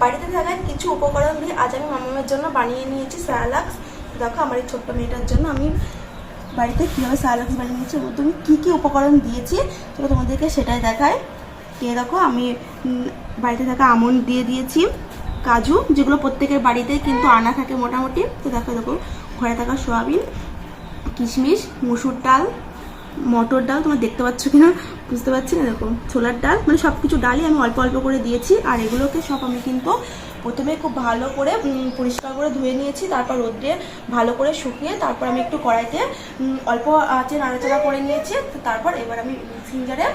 বাড়িতে থাকা কিছু উপকরণ দিয়ে আজ আমি মামামের জন্য বানিয়ে নিয়েছি স্যালাক্স। দেখো আমার এই ছোট্ট মেয়েটার জন্য আমি বাড়িতে কীভাবে স্যালাক্স বানিয়ে নিয়েছি তুমি কী কী উপকরণ দিয়েছি চলো তোমাদেরকে সেটাই দেখায়। কে দেখো আমি বাড়িতে থাকা আমন্ড দিয়ে দিয়েছি, কাজু, যেগুলো প্রত্যেকের বাড়িতে কিন্তু আনা থাকে মোটামুটি। তো দেখো দেখো, ঘরে থাকা সোয়াবিন, কিশমিশ, মুসুর ডাল মটর ডাল, তোমার দেখতে পাচ্ছ কিনা? বুঝতে পারছি না, দেখো, ছোলার ডাল মানে সব কিছু ডালই আমি অল্প অল্প করে দিয়েছি, আর এগুলোকে সব আমি কিন্তু প্রথমে খুব ভালো করে পরিষ্কার করে ধুয়ে নিয়েছি, তারপর রোদ্রে ভালো করে শুকিয়ে তারপর আমি একটু কড়াইতে অল্প আঁচে নাড়াচাড়া করে নিয়েছি তারপর এবার আমি সিঞ্জারে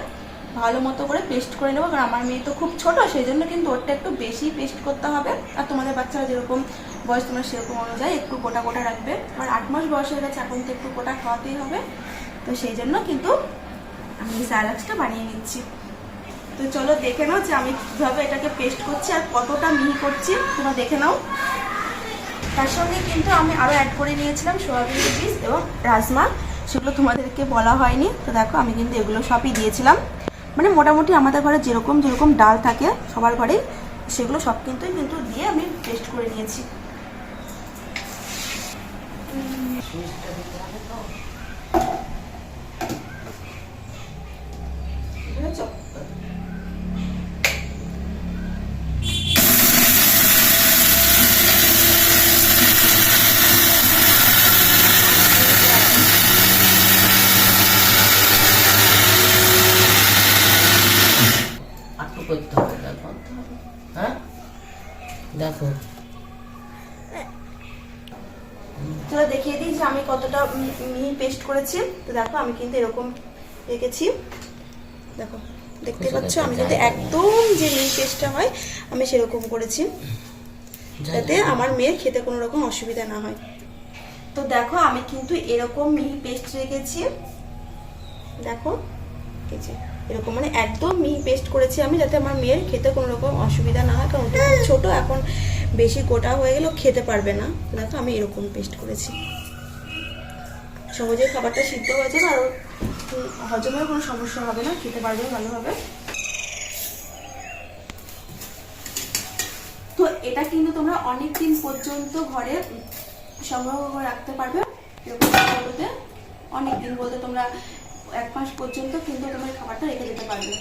ভালো মতো করে পেস্ট করে নেব, কারণ আমার মেয়ে তো খুব ছোট, সেই জন্য কিন্তু ওরটা একটু বেশি পেস্ট করতে হবে, আর তোমাদের বাচ্চারা যেরকম বয়স, তোমার সেরকম অনুযায়ী একটু গোটা গোটা রাখবে, আর আট মাস বয়স হয়ে গেছে, এখন তো একটু গোটা খাওয়াতেই হবে তো সেই জন্য কিন্তু আমি স্যালাক্সটা বানিয়ে নিচ্ছি। তো চলো দেখে নাও যে আমি কীভাবে এটাকে পেস্ট করছি আর কতটা মিহি করছি। তোমরা দেখে নাও। তার সঙ্গে কিন্তু আমি আরও অ্যাড করে নিয়েছিলাম সোয়াবিনের বীজ এবং রাজমা। সেগুলো তোমাদেরকে বলা হয়নি। তো দেখো, আমি কিন্তু এগুলো সবই দিয়েছিলাম। মানে মোটামুটি আমাদের ঘরে যেরকম যেরকম ডাল থাকে সবার ঘরেই, সেগুলো সব কিন্তু কিন্তু দিয়ে আমি পেস্ট করে নিয়েছি। করতে হবে দেখো। হ্যাঁ? দেখো। চলো দেখিয়ে দিই যে আমি কতটা মিহি পেস্ট করেছি। তো দেখো আমি কিন্তু এরকম রেখেছি। দেখো দেখতে পাচ্ছ? আমি যায়। একদম যে মিহি পেস্টটা হয় আমি সেরকম করেছি। যাতে আমার মেয়ের খেতে কোনো রকম অসুবিধা না হয়। তো দেখো আমি কিন্তু এরকম মিহি পেস্ট রেখেছি। দেখো। এই এরকম মানে একদম মিহি পেস্ট করেছি আমি যাতে আমার মেয়ের খেতে কোনো রকম অসুবিধা না হয়, কারণ ছোট, এখন বেশি গোটা হয়ে গেলেও খেতে পারবে না। দেখো, আমি এরকম পেস্ট করেছি। সহজে খাবারটা সিদ্ধ হয়ে যাবে, আর হজমের কোনো সমস্যা হবে না, খেতে পারবে ভালোভাবে। তো এটা কিন্তু তোমরা অনেক দিন পর্যন্ত ঘরে সংগ্রহ করে রাখতে পারবে, এরকম অনেক দিন বলতে তোমরা এক মাস পর্যন্ত কিন্তু তোমরা খাবারটা রেখে দিতে পারবে।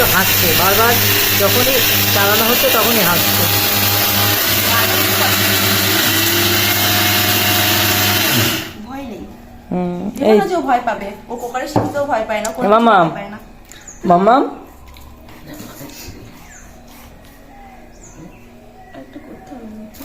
তো হাসছে। বারবার যখনই চালানো হচ্ছে তখনই হাসছে। ভয় পাবে ও কুকারে শিখতেও ভয় পায় না কোনো এ মামা। কিছু ভয় পায় না মাম্মাম একটু করতে হবে না তো?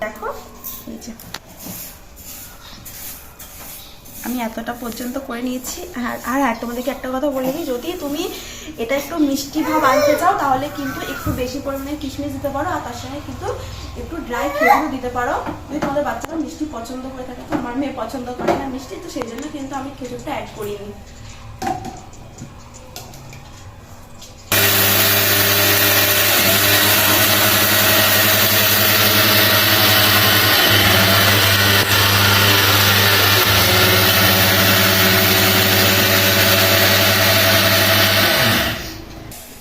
দেখো আমি এতটা পর্যন্ত করে নিয়েছি। আর আর হ্যাঁ তোমাদেরকে একটা কথা বলে দিই, যদি তুমি এটা একটু মিষ্টি ভাব আনতে চাও, তাহলে কিন্তু একটু বেশি পরিমাণে কিশমিশ দিতে পারো, আর তার সঙ্গে কিন্তু একটু ড্রাই খেজুরও দিতে পারো। যদি তোমাদের বাচ্চারা মিষ্টি পছন্দ করে থাকে, তো আমার মেয়ে পছন্দ করে না মিষ্টি, তো সেই জন্য কিন্তু আমি খেজুরটা অ্যাড করিনি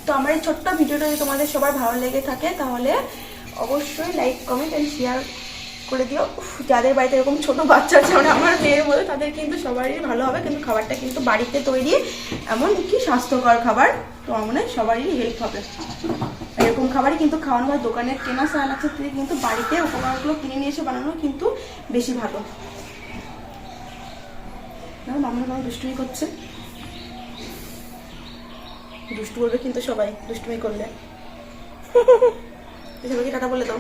তো আমার এই ছোট্ট ভিডিওটা যদি তোমাদের সবার ভালো লেগে থাকে, তাহলে অবশ্যই লাইক কমেন্ট অ্যান্ড শেয়ার করে দিও। যাদের বাড়িতে এরকম ছোট বাচ্চা আছে মানে আমার মেয়ের মতো, তাদের কিন্তু সবারই ভালো হবে, কিন্তু খাবারটা কিন্তু বাড়িতে তৈরি, এমন কি স্বাস্থ্যকর খাবার, তো আমার মনে হয় সবারই হেল্প হবে। এরকম খাবারই কিন্তু খাওয়ানো হয় দোকানের কেনা সালাক্সের থেকে কিন্তু বাড়িতে উপকরণগুলো কিনে নিয়ে এসে বানানো কিন্তু বেশি ভালো। মামা মামা দুষ্টুমি করছে। দুষ্টু করবে কিন্তু সবাই দুষ্টুমি করলে। সবাইকে টাটা বলে দাও?